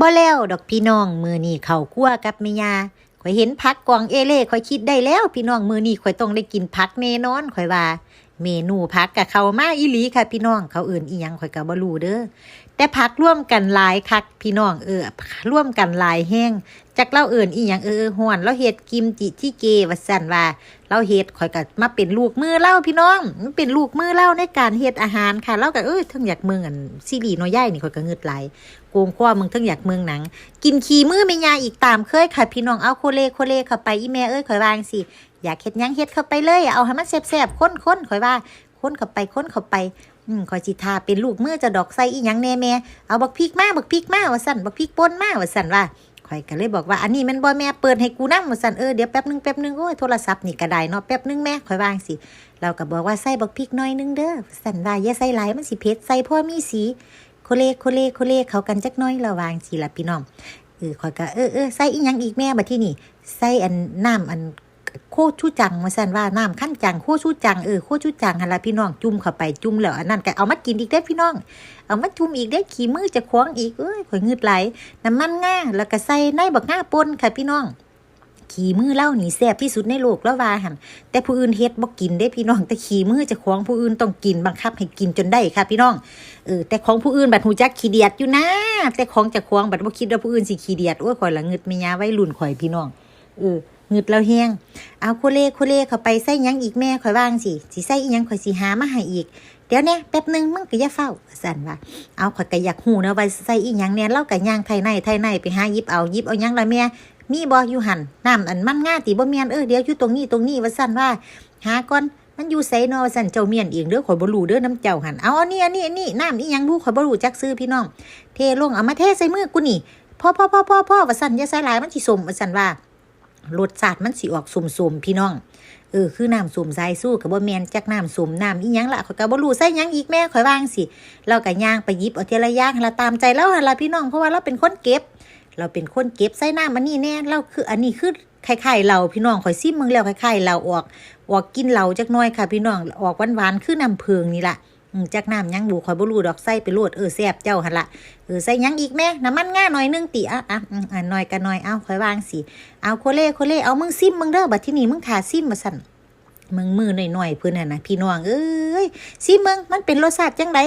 บ่แล้วดอกพี่น้องมือนี่เข่าวคั่วกับเมียาข่อยเห็นพักกองเอเล่ข่อยคิดได้แล้ว พี่น้องมือนี่ข่อยต้องได้กินพักแน่นอนข่อยว่า เมนูพักกับเขามาอีหลีค่ะพี่น้องเขาเอื่นอีหยังข่อยก็บ่รู้เด้อ แต่พักร่วมกันหลายคักพี่น้องเออร่วมกันหลายแห้งจักเล่าเอื่นอีหยังเออฮ้อนแล้วเฮ็ดกิมจิที่เกว่าซั่นว่าเราเฮ็ดข่อยก็มาเป็นลูกมือเล่าพี่น้องมันเป็นลูกมือเล่าในการเฮ็ดอาหารค่ะเราก็เอ้ยทั้งอยากเมืองอันซีรีน้อยใหญ่นี่ข่อยก็เงึดไหลโกงคว้ามึงทั้งอยากเมืองหนัง กินขี้มือไม่ยาอีกตามเคยค่ะพี่น้องเอาโคเลโคเลเข้าไปอีแม่เอ้ยข่อยวางสิอยากเฮ็ดยังเฮ็ดเข้าไปเลยเอาให้มันแซ่บๆข้นๆข่อยว่าข้นเข้าไปข้นเข้าไป อืมข่อยสิทาเป็นลูกมือจะดอกใส่อีหยังแน่แม่เอาบักพริกมาบักพริกมาว่าซั่นบักพริกป่นมาว่าซั่นว่าข่อยก็เลยบอกว่าอันนี้มันบ่แม่เปิดให้กูนำว่าซั่นเออเดี๋ยวแป๊บนึงแป๊บนึงโอ้ยโทรศัพท์นี่ก็ได้เนาะแป๊บนึงแม่ข่อยวางสิเราก็บอกว่าใส่บักพริกน่อยนึงเด้อว่าซั่นว่าอย่าใส่หลายมันสิเผ็ดใส่พอมีสีโคเลโคเลโคเลเข้ากันจักน่อยระวางสิละพี่น้องเออข่อยก็เออเออใส่อีหยังอีกแม่บัดที่นี่ใส่อันน้ำอัน โคชูจังว่าซั่นว่าน้ำขั้นจังโคชูจังเออโคชูจังหันละพี่น้องจุ่มเข้าไปจุ่มแล้วอันนั้นก็เอามากินอีกเด้พี่น้อง เอามาจุ่มอีกได้ขี้มือจะควงอีกเอ้ยข่อยงึดไหลน้ำมันง่าแล้วก็ใส่ในบักง่าปนค่ะพี่น้องขี้มือเล่าหนีแซ่บที่สุดในโลกแล้วว่าหันแต่ผู้อื่นเฮ็ดบ่กินได้พี่น้อง แต่ขี้มือจะควงผู้อื่นต้องกินบังคับให้กินจนได้ค่ะ พี่น้องเออแต่ของผู้อื่นบัดหูจักขี้เดียดอยู่นะ แต่ของจะควงบัดบ่คิดว่าผู้อื่นสิขี้เดียดโอ้ยข่อยละงึดแม่ยาไว้รุ่นข่อยพี่น้องเออ งึดแล้วแฮงเอาโคเลโคเล่เขาไปใส่ยังอีกแม่ข่อยวางสิสิใส่อียังข่อยสิหามาให้อีก เดี๋ยวเนี่ยแป๊บนึงมึงก็อย่าเฝ้าสั่นว่า เอาข่อยก็อยากหูนะว่าใส่อีหยังเนี่ยเล่าก็ย่างไทยในไทยในไปหาหยิบเอาหยิบเอายังละแม่มีบ่อยู่หันน้ำอันมันง่าติบ่เมียนเออเดี๋ยวอยู่ตรงนี้ตรงนี้ว่าสั่นว่า หาก่อนมันอยู่ไสเนาะว่าสั่นเจ้าเมียนเองเด้อข่อยบ่รู้เด้อน้ำเจ้าหันเอาอันนี้อันนี้อันนี้น้ำอีหยังรู้ข่อยบ่รู้จักซื้อพี่น้องเทลงเอามาเทใส่มือกูนี่พ่อพ่อพ่อพ่อพ่อว่าสั่นอย่าใส่หลายมันสิสมว่าสั่นว่า รสชาติมันสิออกสุมๆพี่น้อง เออคือน้ำส้มสายสู้กับบ่แมนจักน้ำส้มน้ำอีหยังละข่อยก็บ่รู้ใส่หยังอีกแม่ข่อยวางสิเราก็ย่างไปยิบเอาทีละย่างละตามใจแล้วหั่นละพี่น้องเพราะว่าเราเป็นคนเก็บ เราเป็นคนเก็บใส่น้ำอันนี้แน่เราคืออันนี้คือคล้ายๆเราพี่น้องข่อยซิมมึงแล้วคล้ายๆเราออกออกกินเหล้าจักน่อยค่ะ พี่น้องออกหวานๆคือน้ำเพิงนี่แหละ จักน้ำยังบูข่อยบ่รู้ดอกใส่ไปโลดเออแซ่บเจ้าหั่นละเออใส่ยังอีกแม่น้ำมันง่าหน่อยนึงติอะอะอะหน่อยกันหน่อยเอาข่อยวางสิเอาโคเล่โคเล่เอามึงซิมมึงเด้อบัดที่นี่มึงขาซิมมาสั่นมึงมือหน่อยๆเพื่อนน่ะนะพี่น้องเอ้ยซิมมึงมันเป็นรสชาติจังได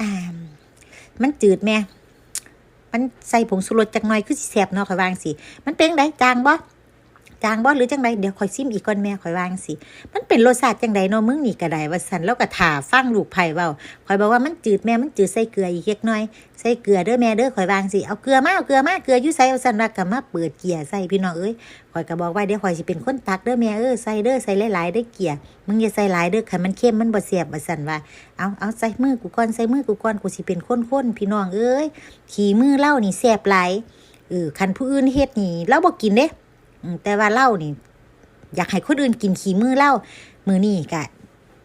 อ่ามันจืดแม่มันใส่ผงสุรสจักหน่อยคือสิแซ่บเนาะข่อยวางสิมันเป็นจังไดจางบ่ จางบ่หรือจังไดเดี๋ยวข่อยซิมอีกก่อนแม่ข่อยวางสิมันเป็นรสชาติจังไดเนาะมึงนี่ก็ได้ว่าสันแล้วก็ถ่าฟังลูกไผ่เว้าข่อยบอกว่ามันจืดแม่มันจืดใส่เกลืออีกเล็กน้อยใส่เกลือเด้อแม่เด้อข่อยวางสิเอาเกลือมาเอาเกลือมาเกลืออยู่ใส่เอาสันว่าก็มาเปิดเกลือใส่พี่น้องเอ้ยข่อยก็บอกว่าเดี๋ยวข่อยสิเป็นคนตักเด้อแม่เอ้อใส่เด้อใส่หลายๆเด้อเกลือมึงอย่าใส่หลายเด้อคันมันเค็มมันบ่แซ่บว่าสันว่าเอาเอาใส่มือกูก่อนใส่มือกูก่อนกูสิเป็นคนๆพี่น้องเอ้ยขี่มือเล่านี่แซ่บหลายเออคันผู้อื่นเฮ็ดนี่เราบ่กินเด้ แต่ว่าเล่านี่ อยากให้คนอื่นกินขี้มือเล่ามือนี่กะ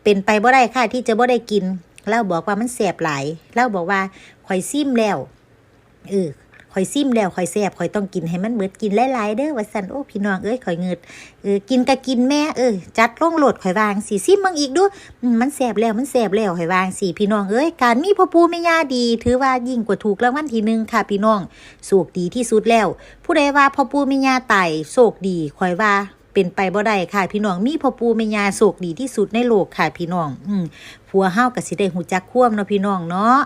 เป็นไปบ่ได้ค่ะที่จะบ่ได้กินเล่าบอกว่ามันแสบหลายเล่าบอกว่าข่อยซิมแล้วเออ ข่อยซิมแล้วข่อยแสบข่อยต้องกินให้มันเบิดกินหลายๆเด้อว่าซั่นโอ้พี่น้องเอ้ยข่อยเงิดเออกินก็กินแม่เออจัดลงโหลดข่อยวางสิซิมมึงอีกดูมันแสบแล้วมันแสบแล้วข่อยวางสิพี่น้องเอ้ยการมีพ่อปู่แม่ย่าดี ถือว่ายิ่งกว่าถูกรางวัลที่หนึ่งค่ะพี่น้องโชคดีที่สุดแล้ว ผู้ใดว่าพ่อปู่แม่ย่าตายโชคดีข่อยว่าเป็นไปบ่ได้ค่ะ พี่น้องมีพ่อปู่แม่ย่าโศกดีที่สุดในโลกค่ะพี่น้อง อืมผัวเฮาก็สิได้หูจักควมเนาะพี่น้องเนาะ